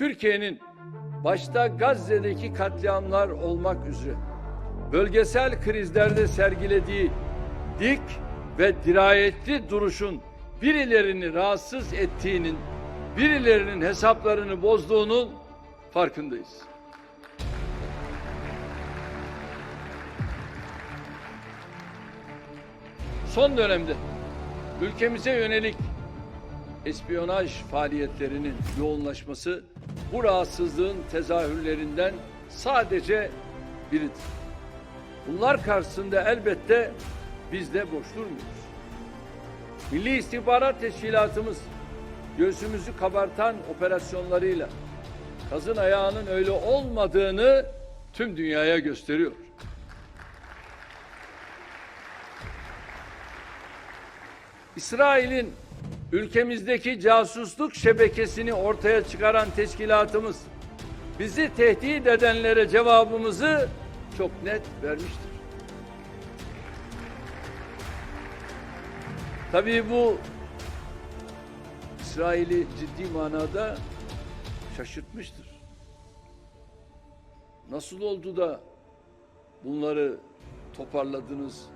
Türkiye'nin başta Gazze'deki katliamlar olmak üzere bölgesel krizlerde sergilediği dik ve dirayetli duruşun birilerini rahatsız ettiğinin, birilerinin hesaplarını bozduğunun farkındayız. Son dönemde ülkemize yönelik espiyonaj faaliyetlerinin yoğunlaşması bu rahatsızlığın tezahürlerinden sadece biridir. Bunlar karşısında elbette biz de boş durmuyoruz. Milli İstihbarat Teşkilatımız göğsümüzü kabartan operasyonlarıyla kazın ayağının öyle olmadığını tüm dünyaya gösteriyor. İsrail'in ülkemizdeki casusluk şebekesini ortaya çıkaran teşkilatımız bizi tehdit edenlere cevabımızı çok net vermiştir. Tabii bu İsrail'i ciddi manada şaşırtmıştır. Nasıl oldu da bunları toparladınız,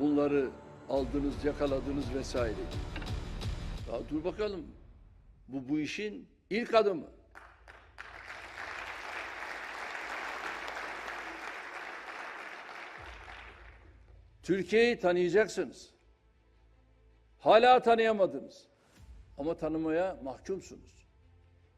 bunları aldınız, yakaladınız vesaire. Ya dur bakalım. Bu bu işin ilk adımı. Türkiye'yi tanıyacaksınız. Hala tanıyamadınız. Ama tanımaya mahkumsunuz.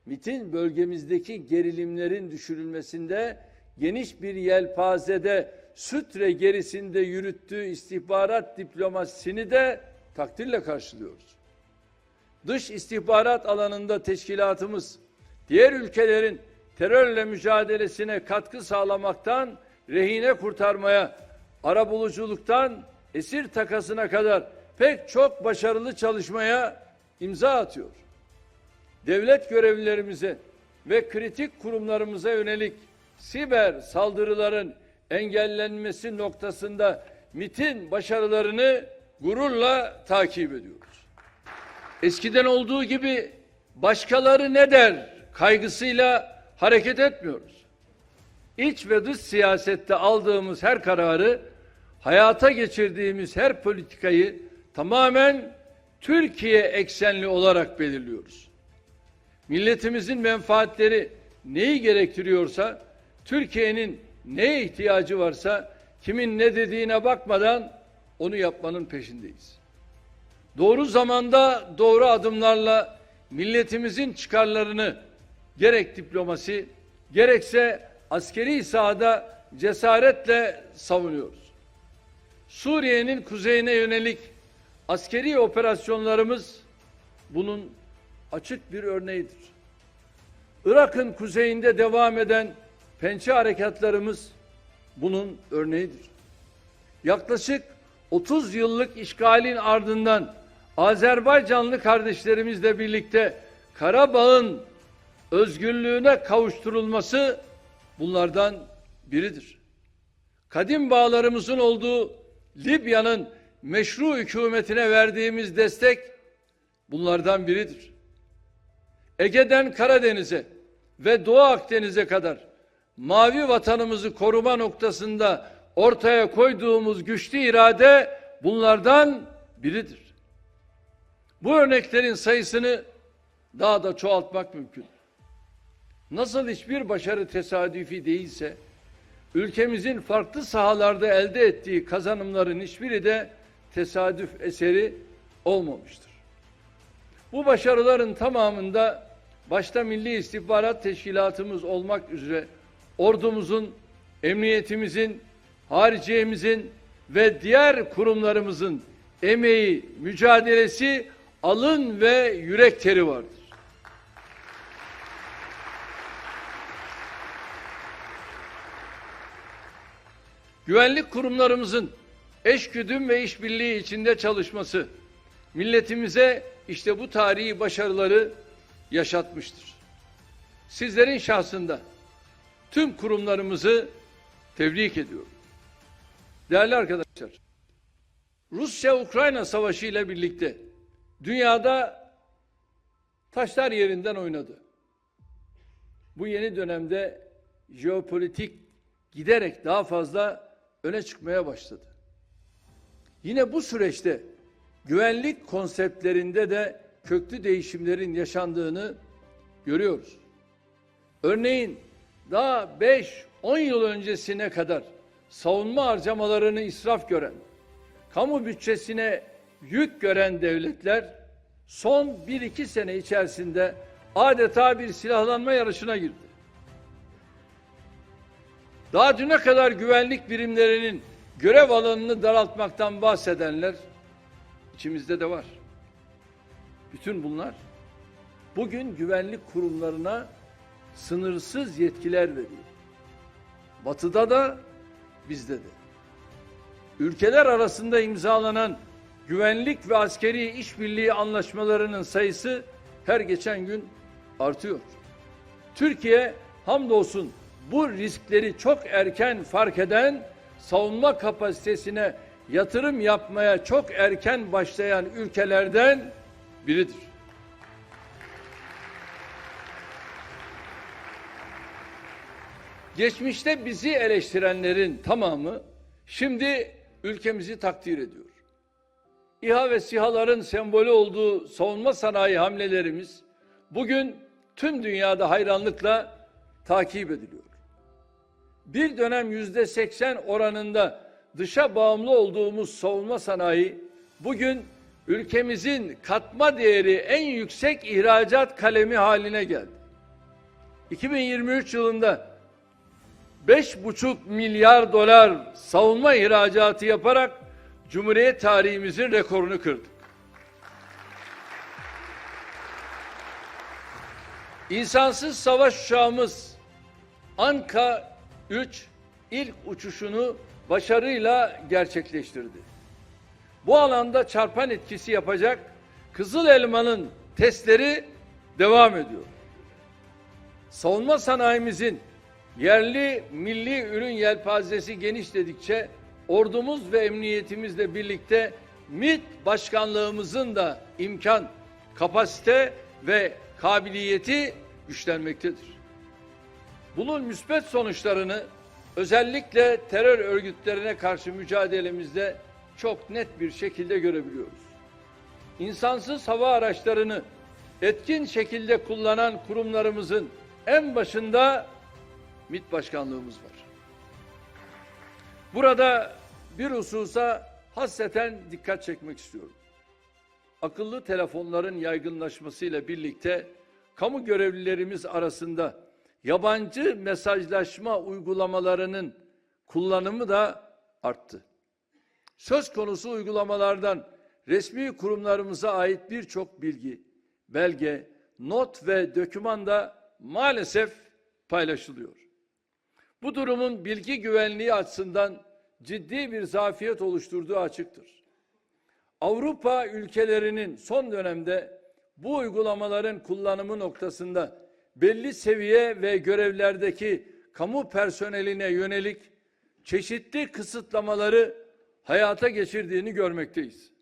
MIT'in bölgemizdeki gerilimlerin düşürülmesinde geniş bir yelpazede sütre gerisinde yürüttüğü istihbarat diplomasisini de takdirle karşılıyoruz. Dış istihbarat alanında teşkilatımız diğer ülkelerin terörle mücadelesine katkı sağlamaktan rehine kurtarmaya, arabuluculuktan esir takasına kadar pek çok başarılı çalışmaya imza atıyor. Devlet görevlilerimize ve kritik kurumlarımıza yönelik siber saldırıların engellenmesi noktasında MIT'in başarılarını gururla takip ediyoruz. Eskiden olduğu gibi başkaları ne der kaygısıyla hareket etmiyoruz. İç ve dış siyasette aldığımız her kararı, hayata geçirdiğimiz her politikayı tamamen Türkiye eksenli olarak belirliyoruz. Milletimizin menfaatleri neyi gerektiriyorsa, Türkiye'nin neye ihtiyacı varsa, kimin ne dediğine bakmadan onu yapmanın peşindeyiz. Doğru zamanda doğru adımlarla milletimizin çıkarlarını gerek diplomasi gerekse askeri sahada cesaretle savunuyoruz. Suriye'nin kuzeyine yönelik askeri operasyonlarımız bunun açık bir örneğidir. Irak'ın kuzeyinde devam eden pençe harekatlarımız bunun örneğidir. Yaklaşık 30 yıllık işgalin ardından Azerbaycanlı kardeşlerimizle birlikte Karabağ'ın özgürlüğüne kavuşturulması bunlardan biridir. Kadim bağlarımızın olduğu Libya'nın meşru hükümetine verdiğimiz destek bunlardan biridir. Ege'den Karadeniz'e ve Doğu Akdeniz'e kadar mavi vatanımızı koruma noktasında ortaya koyduğumuz güçlü irade bunlardan biridir. Bu örneklerin sayısını daha da çoğaltmak mümkün. Nasıl hiçbir başarı tesadüfi değilse, ülkemizin farklı sahalarda elde ettiği kazanımların hiçbiri de tesadüf eseri olmamıştır. Bu başarıların tamamında başta Milli İstihbarat Teşkilatımız olmak üzere ordumuzun, emniyetimizin, hariciyemizin ve diğer kurumlarımızın emeği, mücadelesi, alın ve yürek teri vardır. Güvenlik kurumlarımızın eşgüdüm ve işbirliği içinde çalışması milletimize işte bu tarihi başarıları yaşatmıştır. Sizlerin şahsında tüm kurumlarımızı tebrik ediyorum. Değerli arkadaşlar, Rusya-Ukrayna savaşı ile birlikte dünyada taşlar yerinden oynadı. bu yeni dönemde jeopolitik giderek daha fazla öne çıkmaya başladı. Yine bu süreçte güvenlik konseptlerinde de köklü değişimlerin yaşandığını görüyoruz. Örneğin daha 5-10 yıl öncesine kadar savunma harcamalarını israf gören, kamu bütçesine yük gören devletler son 1-2 sene içerisinde adeta bir silahlanma yarışına girdi. Daha düne kadar güvenlik birimlerinin görev alanını daraltmaktan bahsedenler içimizde de var. Bütün bunlar bugün güvenlik kurumlarına sınırsız yetkiler veriyor. Batı'da da bizde de. Ülkeler arasında imzalanan güvenlik ve askeri işbirliği anlaşmalarının sayısı her geçen gün artıyor. Türkiye hamdolsun bu riskleri çok erken fark eden savunma kapasitesine yatırım yapmaya çok erken başlayan ülkelerden biridir. Geçmişte bizi eleştirenlerin tamamı şimdi ülkemizi takdir ediyor. İHA ve SİHA'ların sembolü olduğu savunma sanayi hamlelerimiz bugün tüm dünyada hayranlıkla takip ediliyor. Bir dönem yüzde seksen oranında dışa bağımlı olduğumuz savunma sanayi bugün ülkemizin katma değeri en yüksek ihracat kalemi haline geldi. 2023 yılında 5,5 milyar dolar savunma ihracatı yaparak Cumhuriyet tarihimizin rekorunu kırdık. İnsansız savaş uçağımız Anka 3 ilk uçuşunu başarıyla gerçekleştirdi. Bu alanda çarpan etkisi yapacak Kızıl Elma'nın testleri devam ediyor. Savunma sanayimizin yerli milli ürün yelpazesi genişledikçe ordumuz ve emniyetimizle birlikte MİT başkanlığımızın da imkan, kapasite ve kabiliyeti güçlenmektedir. Bunun müspet sonuçlarını özellikle terör örgütlerine karşı mücadelemizde çok net bir şekilde görebiliyoruz. İnsansız hava araçlarını etkin şekilde kullanan kurumlarımızın en başında MİT başkanlığımız var. Burada bir hususa hasreten dikkat çekmek istiyorum. Akıllı telefonların yaygınlaşmasıyla birlikte kamu görevlilerimiz arasında yabancı mesajlaşma uygulamalarının kullanımı da arttı. Söz konusu uygulamalardan resmi kurumlarımıza ait birçok bilgi, belge, not ve doküman da maalesef paylaşılıyor. Bu durumun bilgi güvenliği açısından ciddi bir zafiyet oluşturduğu açıktır. Avrupa ülkelerinin son dönemde bu uygulamaların kullanımı noktasında belli seviye ve görevlerdeki kamu personeline yönelik çeşitli kısıtlamaları hayata geçirdiğini görmekteyiz.